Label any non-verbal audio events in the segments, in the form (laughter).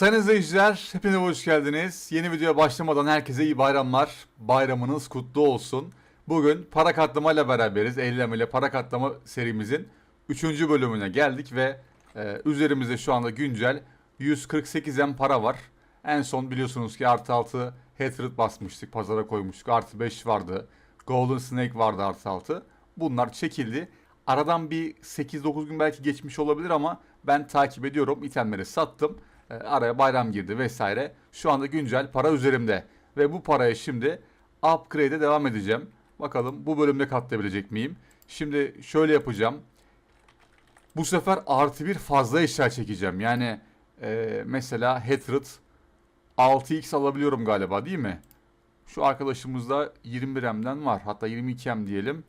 Sayın izleyiciler, hepinize hoş geldiniz. Yeni videoya başlamadan herkese iyi bayramlar. Bayramınız kutlu olsun. Bugün para katlama ile beraberiz. Eylem ile para katlama serimizin 3. bölümüne geldik ve e, üzerimizde şu anda güncel 148M para var. En son biliyorsunuz ki artı 6 Hatred basmıştık, pazara koymuştuk. Artı 5 vardı. Golden Snake vardı artı 6. Bunlar çekildi. Aradan bir 8-9 gün belki geçmiş olabilir ama ben takip ediyorum. İtemleri sattım. E, araya bayram girdi vesaire. Şu anda güncel para üzerimde. Ve bu paraya şimdi upgrade'e devam edeceğim. Bakalım bu bölümde katlayabilecek miyim? Şimdi şöyle yapacağım. Bu sefer artı bir fazla eşya çekeceğim. Yani e, mesela Hatred 6x alabiliyorum galiba değil mi? Şu arkadaşımızda 21M'den var. Hatta 22M diyelim.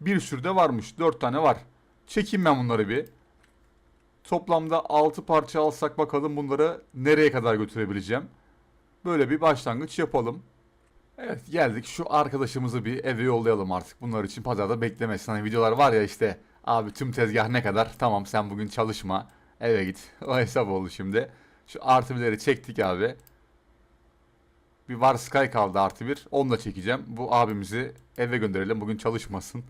Bir sürü de varmış. 4 tane var. Çekeyim ben bunları bir. Toplamda 6 parça alsak bakalım bunları nereye kadar götürebileceğim. Böyle bir başlangıç yapalım. Evet geldik şu arkadaşımızı bir eve yollayalım artık. Bunlar için pazarda beklemesin. Hani videolar var ya işte abi tüm tezgah ne kadar tamam sen bugün çalışma eve git. (laughs) O hesap oldu şimdi. Şu artı birleri çektik abi. Bir var Sky kaldı artı bir. Onu da çekeceğim. Bu abimizi eve gönderelim. Bugün çalışmasın.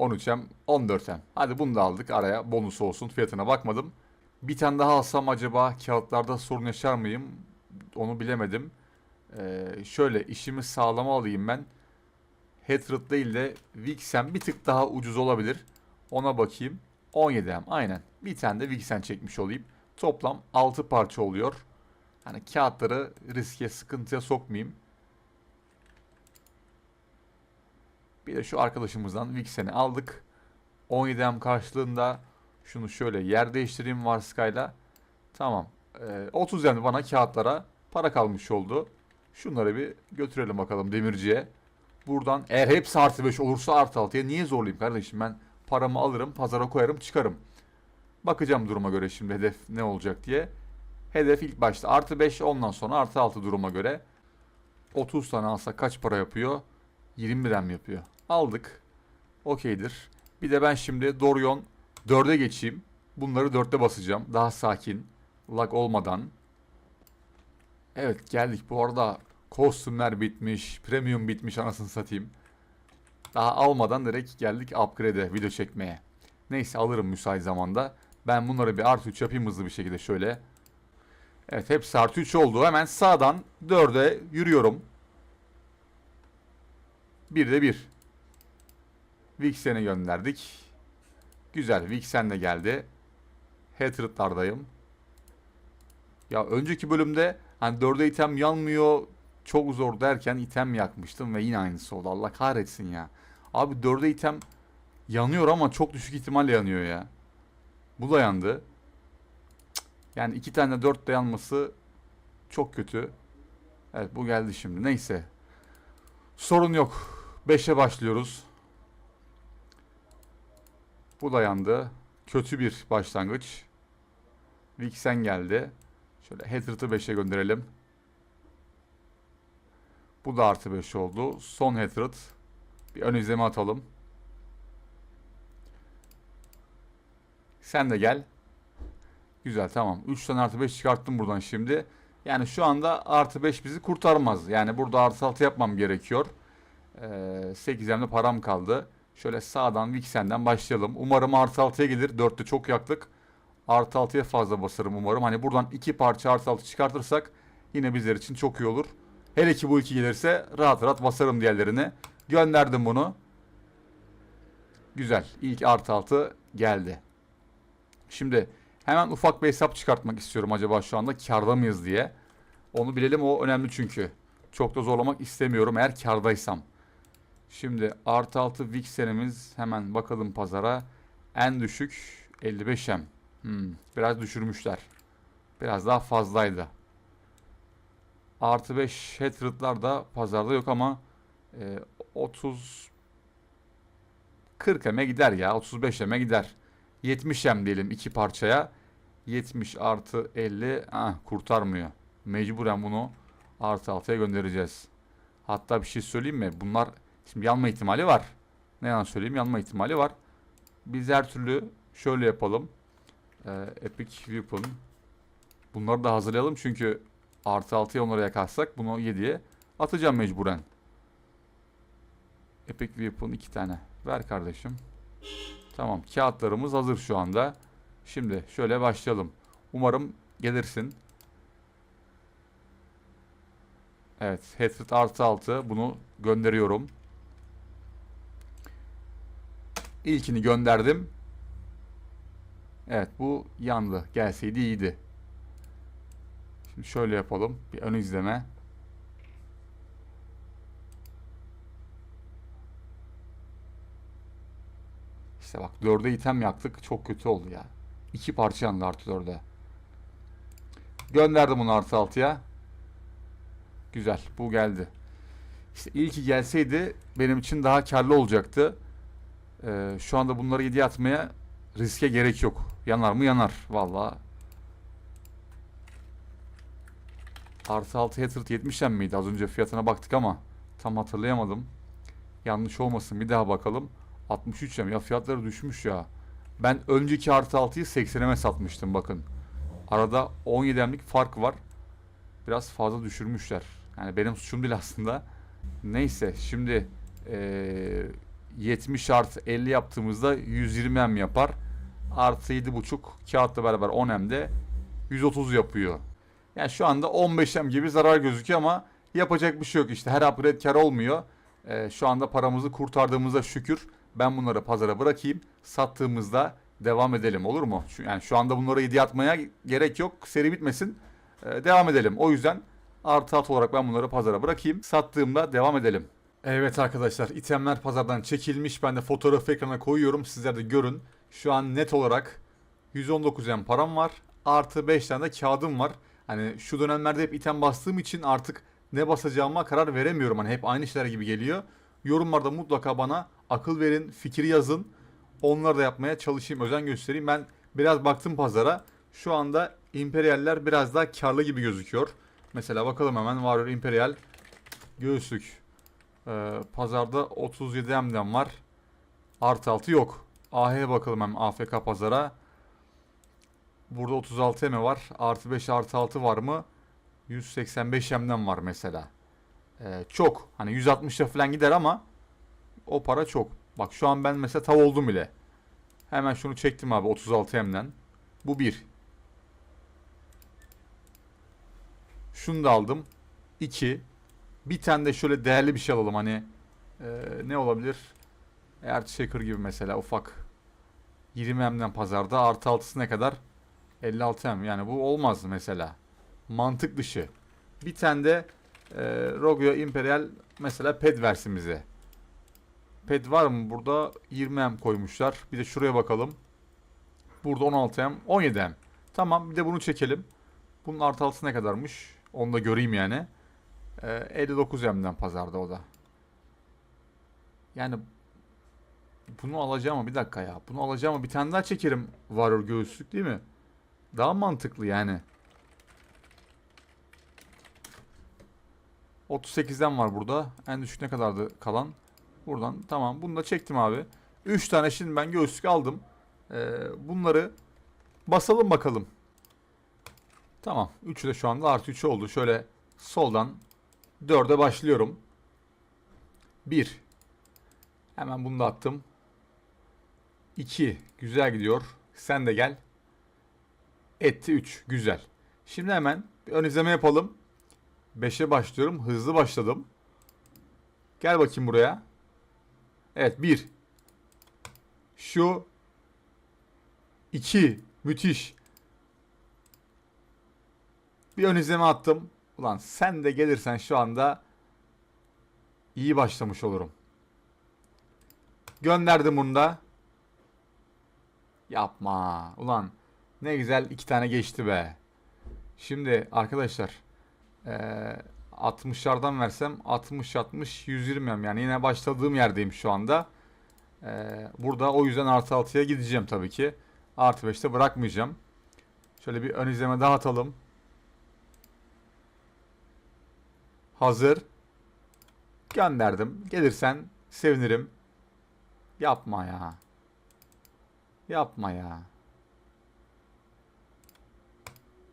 13M, 14M. Hadi bunu da aldık araya bonus olsun. Fiyatına bakmadım. Bir tane daha alsam acaba kağıtlarda sorun yaşar mıyım? Onu bilemedim. Ee, şöyle işimi sağlama alayım ben. Hatred değil de Vixen bir tık daha ucuz olabilir. Ona bakayım. 17M aynen. Bir tane de Vixen çekmiş olayım. Toplam 6 parça oluyor. Hani kağıtları riske, sıkıntıya sokmayayım. Bir de şu arkadaşımızdan Vixen'i aldık. 17M karşılığında şunu şöyle yer değiştireyim Varsky'la. Tamam. Ee, 30 yani bana kağıtlara para kalmış oldu. Şunları bir götürelim bakalım demirciye. Buradan eğer hepsi artı 5 olursa artı 6'ya niye zorlayayım kardeşim ben paramı alırım pazara koyarım çıkarım. Bakacağım duruma göre şimdi hedef ne olacak diye. Hedef ilk başta artı 5 ondan sonra artı 6 duruma göre. 30 tane alsak kaç para yapıyor? 20 RAM yapıyor. Aldık. Okeydir. Bir de ben şimdi Dorion 4'e geçeyim. Bunları 4'te basacağım. Daha sakin. Lag olmadan. Evet geldik. Bu arada kostümler bitmiş. Premium bitmiş anasını satayım. Daha almadan direkt geldik upgrade'e video çekmeye. Neyse alırım müsait zamanda. Ben bunları bir artı 3 yapayım hızlı bir şekilde şöyle. Evet hepsi artı 3 oldu. Hemen sağdan 4'e yürüyorum. Bir de bir. Vixen'i gönderdik. Güzel. Vixen de geldi. Hatred'lardayım. Ya önceki bölümde hani 4'e item yanmıyor çok zor derken item yakmıştım ve yine aynısı oldu. Allah kahretsin ya. Abi 4'e item yanıyor ama çok düşük ihtimalle yanıyor ya. Bu da yandı. Yani iki tane 4 de yanması çok kötü. Evet bu geldi şimdi. Neyse. Sorun yok. 5'e başlıyoruz. Bu da yandı. Kötü bir başlangıç. Vixen geldi. Şöyle Hatred'ı 5'e gönderelim. Bu da artı 5 oldu. Son Hatred. Bir ön izleme atalım. Sen de gel. Güzel tamam. 3 tane artı 5 çıkarttım buradan şimdi. Yani şu anda artı 5 bizi kurtarmaz. Yani burada artı 6 yapmam gerekiyor. Ee, 8'emde param kaldı. Şöyle sağdan Vixen'den başlayalım. Umarım artı 6'ya gelir. 4'te çok yaktık. Artı 6'ya fazla basarım umarım. Hani buradan iki parça artı 6 çıkartırsak yine bizler için çok iyi olur. Hele ki bu iki gelirse rahat rahat basarım diğerlerini. Gönderdim bunu. Güzel. İlk artı 6 geldi. Şimdi hemen ufak bir hesap çıkartmak istiyorum acaba şu anda karda mıyız diye. Onu bilelim o önemli çünkü. Çok da zorlamak istemiyorum eğer kardaysam. Şimdi artı 6 Vixen'imiz hemen bakalım pazara. En düşük 55M. Hmm, biraz düşürmüşler. Biraz daha fazlaydı. Artı 5 Hatred'lar da pazarda yok ama e, 30 40 eme gider ya. 35 eme gider. 70 em diyelim iki parçaya. 70 artı 50 ah, kurtarmıyor. Mecburen bunu artı 6'ya göndereceğiz. Hatta bir şey söyleyeyim mi? Bunlar şimdi yanma ihtimali var. Ne yalan söyleyeyim yanma ihtimali var. Biz her türlü şöyle yapalım. Ee, Epic Weapon Bunları da hazırlayalım çünkü artı 6'ya onları yakarsak bunu 7'ye atacağım mecburen. Epic Weapon 2 tane. Ver kardeşim. Tamam. Kağıtlarımız hazır şu anda. Şimdi şöyle başlayalım. Umarım gelirsin. Evet. Hatred artı 6. Bunu gönderiyorum. İlkini gönderdim. Evet bu yandı. Gelseydi iyiydi. Şimdi şöyle yapalım. Bir ön izleme. İşte bak dörde item yaktık. Çok kötü oldu ya. İki parça yandı artı dörde. Gönderdim bunu artı altıya. Güzel. Bu geldi. İşte ilki gelseydi benim için daha karlı olacaktı. Ee, şu anda bunları 7'ye atmaya riske gerek yok. Yanar mı yanar. Valla. Artı 6 Hatred 70 miydi? Az önce fiyatına baktık ama tam hatırlayamadım. Yanlış olmasın bir daha bakalım. 63 em. Ya fiyatları düşmüş ya. Ben önceki artı 6'yı 80'e satmıştım bakın. Arada 17 emlik fark var. Biraz fazla düşürmüşler. Yani benim suçum değil aslında. Neyse şimdi eee 70 artı 50 yaptığımızda 120 em yapar. Artı 7.5 kağıtla beraber 10 emde 130 yapıyor. Yani şu anda 15 em gibi zarar gözüküyor ama yapacak bir şey yok işte. Her upgrade kar olmuyor. Ee, şu anda paramızı kurtardığımıza şükür. Ben bunları pazara bırakayım. Sattığımızda devam edelim olur mu? Yani şu anda bunları 7 atmaya gerek yok. Seri bitmesin. Ee, devam edelim. O yüzden artı at olarak ben bunları pazara bırakayım. Sattığımda devam edelim. Evet arkadaşlar itemler pazardan çekilmiş. Ben de fotoğrafı ekrana koyuyorum. Sizler de görün. Şu an net olarak 119 M param var. Artı 5 tane de kağıdım var. Hani şu dönemlerde hep item bastığım için artık ne basacağıma karar veremiyorum. Hani hep aynı şeyler gibi geliyor. Yorumlarda mutlaka bana akıl verin, fikir yazın. Onları da yapmaya çalışayım, özen göstereyim. Ben biraz baktım pazara. Şu anda İmperiyaller biraz daha karlı gibi gözüküyor. Mesela bakalım hemen Warrior Imperial göğüslük. Ee, pazarda 37 M'den var. Artı 6 yok. AH'ye bakalım hem AFK pazara. Burada 36 M var. Artı 5 artı 6 var mı? 185 M'den var mesela. Ee, çok. Hani 160'a falan gider ama o para çok. Bak şu an ben mesela tav oldum bile. Hemen şunu çektim abi 36 M'den. Bu bir. Şunu da aldım. 2. Bir tane de şöyle değerli bir şey alalım hani. Ee, ne olabilir? Eğer Shaker gibi mesela ufak. 20 M'den pazarda artı 6'sı ne kadar? 56 M. Yani bu olmaz mesela. Mantık dışı. Bir tane de e, Rogueo Imperial mesela ped versin bize. Ped var mı burada? 20 M koymuşlar. Bir de şuraya bakalım. Burada 16 M, 17 M. Tamam bir de bunu çekelim. Bunun artı altısı ne kadarmış? Onu da göreyim yani. Ee, 59 M'den pazarda o da. Yani bunu alacağım ama bir dakika ya. Bunu alacağım ama bir tane daha çekerim Warrior göğüslük değil mi? Daha mantıklı yani. 38'den var burada. En düşük ne kadardı kalan? Buradan tamam. Bunu da çektim abi. 3 tane şimdi ben göğüslük aldım. Ee, bunları basalım bakalım. Tamam. 3'ü de şu anda artı 3 oldu. Şöyle soldan 4'e başlıyorum. 1. Hemen bunu da attım. 2. Güzel gidiyor. Sen de gel. Etti 3. Güzel. Şimdi hemen bir ön izleme yapalım. 5'e başlıyorum. Hızlı başladım. Gel bakayım buraya. Evet 1. Şu 2. Müthiş. Bir ön izleme attım. Ulan sen de gelirsen şu anda iyi başlamış olurum. Gönderdim bunu da. Yapma. Ulan ne güzel iki tane geçti be. Şimdi arkadaşlar eee 60'lardan versem 60 60 120 yani yine başladığım yerdeyim şu anda. Eee, burada o yüzden artı 6'ya gideceğim tabii ki. Artı 5'te bırakmayacağım. Şöyle bir ön izleme daha atalım. Hazır. Gönderdim. Gelirsen sevinirim. Yapma ya. Yapma ya.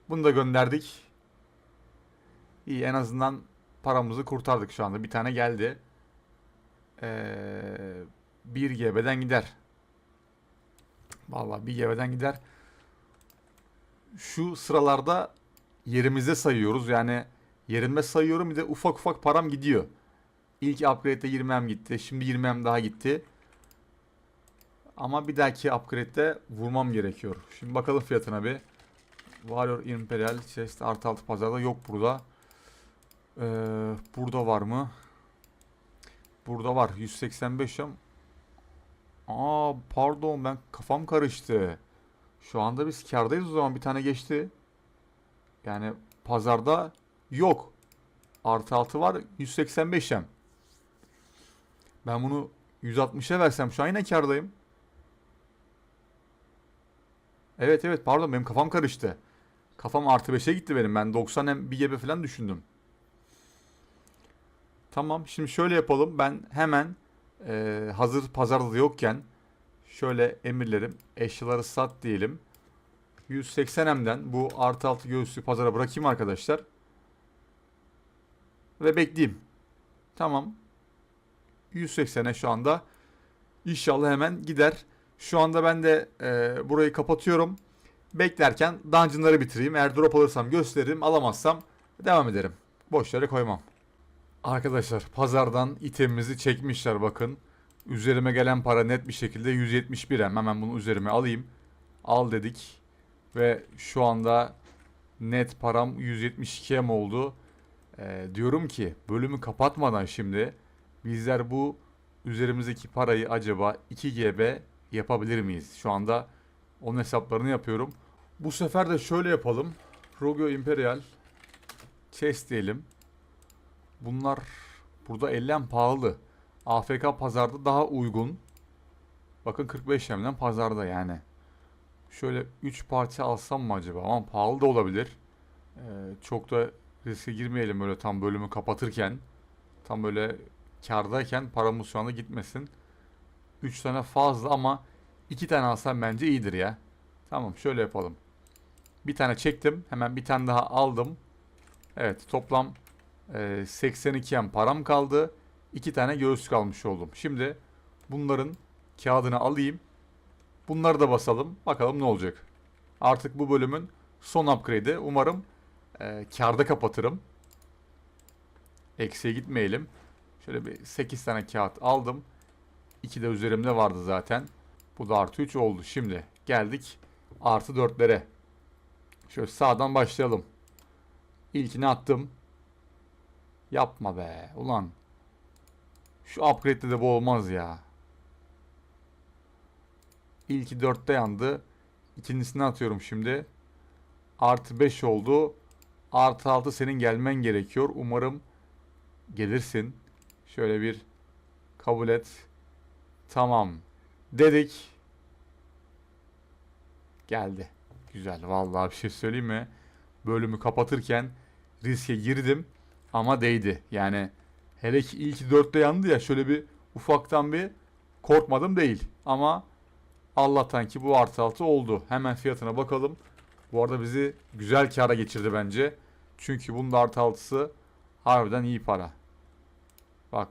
Bunu da gönderdik. İyi en azından paramızı kurtardık şu anda. Bir tane geldi. Ee, 1 GB'den gider. Vallahi 1 GB'den gider. Şu sıralarda yerimize sayıyoruz. Yani yerime sayıyorum bir de ufak ufak param gidiyor. İlk upgrade'de 20M gitti. Şimdi 20M daha gitti. Ama bir dahaki upgrade'de vurmam gerekiyor. Şimdi bakalım fiyatına bir. Warrior Imperial Chest artı altı pazarda yok burada. Ee, burada var mı? Burada var. 185 am. Aa pardon ben kafam karıştı. Şu anda biz kârdayız o zaman bir tane geçti. Yani pazarda yok. Artı altı var 185 am. Ben bunu 160'a versem şu an yine kârdayım. Evet evet pardon benim kafam karıştı. Kafam artı 5'e gitti benim. Ben 90 hem bir GB falan düşündüm. Tamam şimdi şöyle yapalım. Ben hemen e, hazır pazarda da yokken şöyle emirlerim eşyaları sat diyelim. 180M'den bu artı altı göğüslü pazara bırakayım arkadaşlar. Ve bekleyeyim. Tamam. 180'e şu anda. İnşallah hemen gider. Şu anda ben de e, burayı kapatıyorum. Beklerken dungeonları bitireyim. Eğer drop alırsam gösteririm. Alamazsam devam ederim. Boş yere koymam. Arkadaşlar pazardan itemimizi çekmişler bakın. Üzerime gelen para net bir şekilde 171 hem. Hemen bunu üzerime alayım. Al dedik. Ve şu anda net param 172 hem oldu. Ee, diyorum ki bölümü kapatmadan şimdi bizler bu üzerimizdeki parayı acaba 2 GB yapabilir miyiz? Şu anda onun hesaplarını yapıyorum. Bu sefer de şöyle yapalım. Rogio Imperial Chest diyelim. Bunlar burada 50 hem pahalı. AFK pazarda daha uygun. Bakın 45 hemden pazarda yani. Şöyle 3 parça alsam mı acaba? Ama pahalı da olabilir. Ee, çok da riske girmeyelim böyle tam bölümü kapatırken. Tam böyle kardayken paramız şu anda gitmesin. 3 tane fazla ama 2 tane alsam bence iyidir ya. Tamam şöyle yapalım. Bir tane çektim. Hemen bir tane daha aldım. Evet toplam e, 82 yen param kaldı. 2 tane göğüs kalmış oldum. Şimdi bunların kağıdını alayım. Bunları da basalım. Bakalım ne olacak. Artık bu bölümün son upgrade'i. Umarım e, karda kapatırım. Eksiye gitmeyelim. Şöyle bir 8 tane kağıt aldım. 2 de üzerimde vardı zaten. Bu da artı 3 oldu. Şimdi geldik artı 4'lere. Şöyle sağdan başlayalım. İlkini attım. Yapma be. Ulan. Şu upgrade'de de bu olmaz ya. İlki 4'te yandı. İkincisini atıyorum şimdi. Artı 5 oldu. Artı 6 senin gelmen gerekiyor. Umarım gelirsin. Şöyle bir kabul et. Tamam. Dedik. Geldi. Güzel. Vallahi bir şey söyleyeyim mi? Bölümü kapatırken riske girdim ama değdi. Yani hele ki ilk dörtte yandı ya şöyle bir ufaktan bir korkmadım değil. Ama Allah'tan ki bu artı altı oldu. Hemen fiyatına bakalım. Bu arada bizi güzel kara geçirdi bence. Çünkü bunun da artı altısı harbiden iyi para. Bak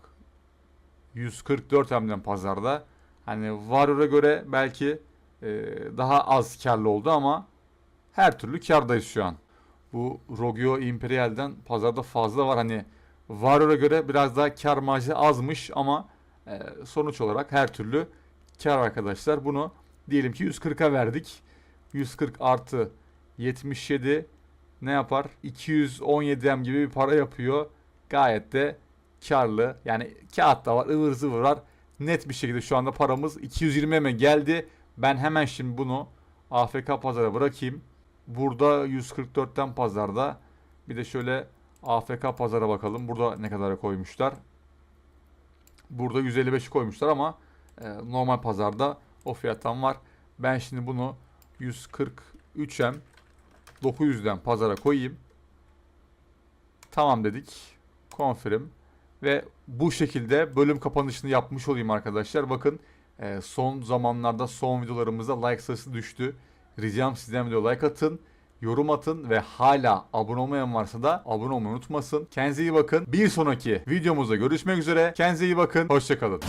144 hemden pazarda. Hani Warrior'a göre belki e, daha az karlı oldu ama her türlü kardayız şu an. Bu Rogio Imperial'den pazarda fazla var. Hani Warrior'a göre biraz daha kar marjı azmış ama e, sonuç olarak her türlü kar arkadaşlar. Bunu diyelim ki 140'a verdik. 140 artı 77 ne yapar? 217 M gibi bir para yapıyor. Gayet de karlı. Yani kağıt da var, ıvır zıvır var. Net bir şekilde şu anda paramız 220 M'e geldi. Ben hemen şimdi bunu AFK pazara bırakayım. Burada 144'ten pazarda. Bir de şöyle AFK pazara bakalım. Burada ne kadara koymuşlar. Burada 155 koymuşlar ama e, normal pazarda o fiyattan var. Ben şimdi bunu 143'em 900'den pazara koyayım. Tamam dedik. Confirm. Ve bu şekilde bölüm kapanışını yapmış olayım arkadaşlar. Bakın e, son zamanlarda son videolarımızda like sayısı düştü. Ricam sizden video like atın. yorum atın ve hala abone olmayan varsa da abone olmayı unutmasın. Kendinize iyi bakın. Bir sonraki videomuzda görüşmek üzere. Kendinize iyi bakın. Hoşçakalın.